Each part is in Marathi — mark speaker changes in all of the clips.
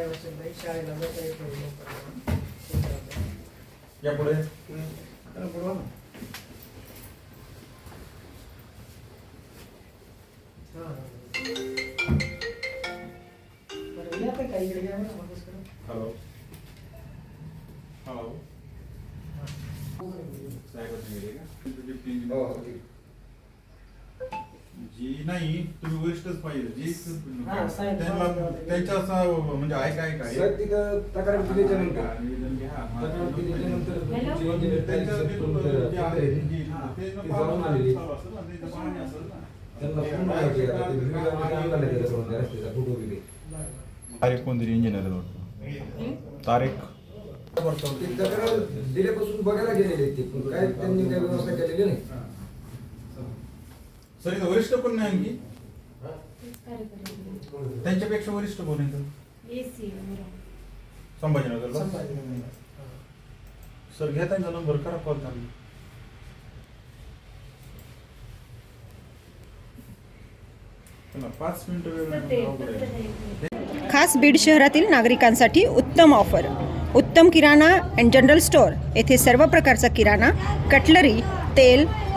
Speaker 1: असेल नाही शाळेला येत नाही लोकांना.
Speaker 2: या पुढे
Speaker 1: बोलवा ना. हा. बरं, या ते काही इकडे या बरं, मदत करा.
Speaker 2: हॅलो हॅलो
Speaker 1: हा.
Speaker 2: जी नाही तुम्ही वरिष्ठच पाहिजे जी
Speaker 1: हा, साहेब.
Speaker 2: त्यांना त्यांच्या असं म्हणजे आहे काय काय
Speaker 3: साहेब तिथं तक्रार दिल्याच्या नंतर
Speaker 2: निवेदन घ्या.
Speaker 3: तक्रार दिल्याच्या नंतर
Speaker 4: हॅलो?
Speaker 3: तुमची engineer
Speaker 2: त्यांच्या
Speaker 3: त्यांची
Speaker 2: नेतृत्वात
Speaker 3: तुमचं
Speaker 2: जे आहे, जी-
Speaker 3: हा,
Speaker 2: ते
Speaker 3: ते
Speaker 2: पाहून
Speaker 3: जाऊन आलेली.
Speaker 2: चालू असेल ना, ते पाहणी असेल ना.
Speaker 3: त्यांना पूर्ण माहिती आहे आता. ते व्हिडिओ वगैरे आणलेले त्याच्याकडून त्या रस्त्याचा फोटो वगैरे.
Speaker 1: बरं, बरं.
Speaker 2: तारीख कोणतरी इंजिनियर तारीख
Speaker 3: ती तक्रार दिल्यापासून बघायला गेलेले आहेत ते पण काय त्यांनी काय व्यवस्था केलेली नाही
Speaker 2: सर इथं वरिष्ठ कोण नाही आणखी? त्यांच्यापेक्षा वरिष्ठ कोण आहे इथं?
Speaker 4: एसी
Speaker 2: संभाजीनगरला
Speaker 1: संभाजीनगर.
Speaker 2: सर घ्या त्यांचा नंबर? करा कॉल त्यांना. त्यांना पाच मिनिटं वेळ नाही, अवघड आहे.
Speaker 5: खास बीड शहरातील नागरिकांसाठी उत्तम ऑफर उत्तम किराणा अँड जनरल स्टोअर येथे सर्व प्रकारचा किराणा कटलरी तेल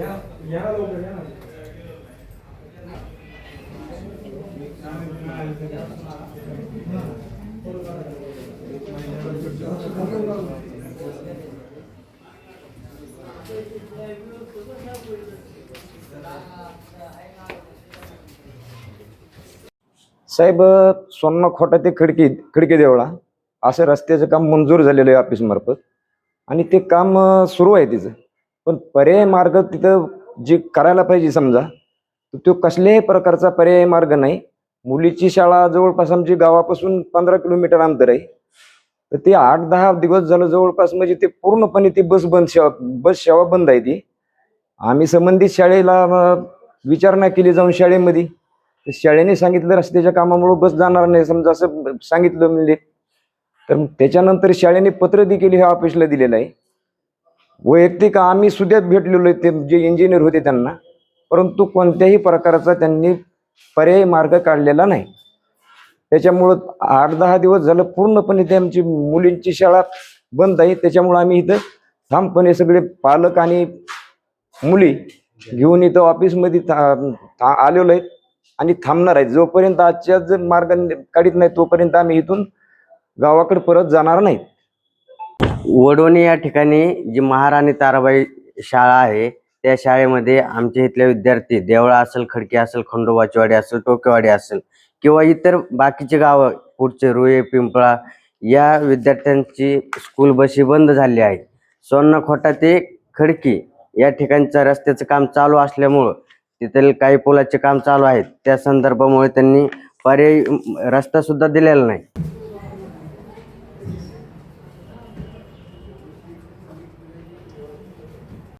Speaker 1: या या
Speaker 6: साहेब सोन्ना खोटा ते खिडकी खिडकी देवळा. असं रस्त्याचं काम मंजूर झालेलं आहे ऑफिसमार्फत. आणि ते काम सुरू आहे तिचं. पण पर्याय मार्ग तिथं जे करायला पाहिजे समजा तर तो कसल्याही प्रकारचा पर्याय मार्ग नाही. मुलीची शाळा जवळपास आमची गावापासून पंधरा किलोमीटर अंतर आहे. तर ते आठ दहा दिवस झालं जवळपास म्हणजे ते पूर्णपणे ती बस बंद सेवा बस सेवा बंद आहे ती. आम्ही संबंधित शाळेला विचारणा केली जाऊन शाळेमध्ये. तर शाळेने सांगितलं रस्त्याच्या कामामुळे बस जाणार नाही समजा असं सांगितलं म्हणजे. तर त्याच्यानंतर शाळेने पत्र देखील ह्या ऑफिसला दिलेलं आहे. वैयक्तिक आम्ही सुद्धा भेटलेलो आहे ते जे इंजिनियर होते त्यांना. परंतु कोणत्याही प्रकारचा त्यांनी पर्यायी मार्ग काढलेला नाही. त्याच्यामुळं आठ दहा दिवस झालं पूर्णपणे ते आमची मुलींची शाळा बंद आहे. त्याच्यामुळं आम्ही इथं ठामपणे सगळे पालक आणि मुली घेऊन इथं ऑफिसमध्ये था- आलेलो आहेत आणि थांबणार आहेत जोपर्यंत आजच्या जर मार्ग काढीत नाही तोपर्यंत आम्ही इथून गावाकडे परत जाणार नाही.
Speaker 7: वडवणी या ठिकाणी जी महाराणी ताराबाई शाळा आहे त्या शाळेमध्ये आमच्या इथले विद्यार्थी देवळा असेल खडकी असेल खंडोबाचीवाडी असेल टोकेवाडी असेल किंवा इतर बाकीचे गावं पुढचे रुळे पिंपळा या विद्यार्थ्यांची स्कूल बशी बंद झाली आहे सोन्नखोटा ते खडकी या ठिकाणच्या रस्त्याचं काम चालू असल्यामुळं तिथले काही पुलाचे काम चालू आहेत. त्या संदर्भामुळे त्यांनी पर्यायी रस्ता सुद्धा दिलेला नाही.